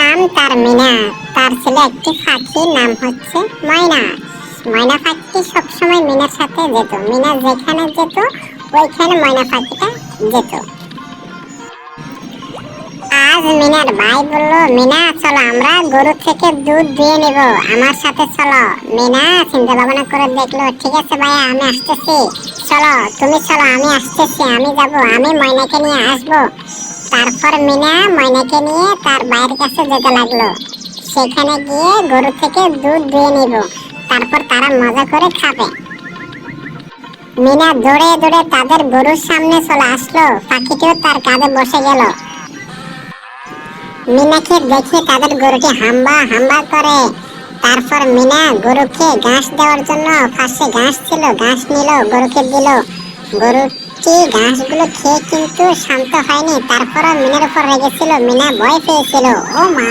নাম তার মিনা। তার ছিল একটি পাখি নাম হচ্ছে ময়না। ময়না পাখিটি সবসময় মিনার সাথে যেত। মিনা যেখানে যেত, ওইখানে ময়না পাখিটা যেত। আজ মিনার ভাই বলল, মিনা, চলো আমরা গরু থেকে দুধ দিয়ে নিব। আমার সাথে চলো। মিনা চিন্তা ভাবনা করে দেখল, ঠিক আছে ভাইয়া, আমি আসতেছি। চলো, তুমি চলো, আমি আসতেছি। আমি যাব, আমি ময়নাকে নিয়ে আসব। তারপর মিনা ময়নাকে নিয়ে তার ভাইয়ের কাছে যেতে লাগল। সেখানে গিয়ে গরু থেকে দুধ দিয়ে নিব। তারপর তারা মজা করে খাবে। মিনা দৌড়ে দৌড়ে তাদের গরুর সামনে চলে আসলো। পাখিটিও তার কাঁধে বসে গেল। মিনাকে দেখে তাদের গরুটি হাম্বা হাম্বা করে। তারপর মিনা গরুকে ঘাস দেওয়ার জন্য পাশে ঘাস ছিল, ঘাস নিল, গরুকে দিল। গরুটি ঘাসগুলো খেয়ে কিন্তু শান্ত হয়নি, তারপরও মিনার উপর রেগেছিল, মিনা ভয় পেয়েছিল। ও মা।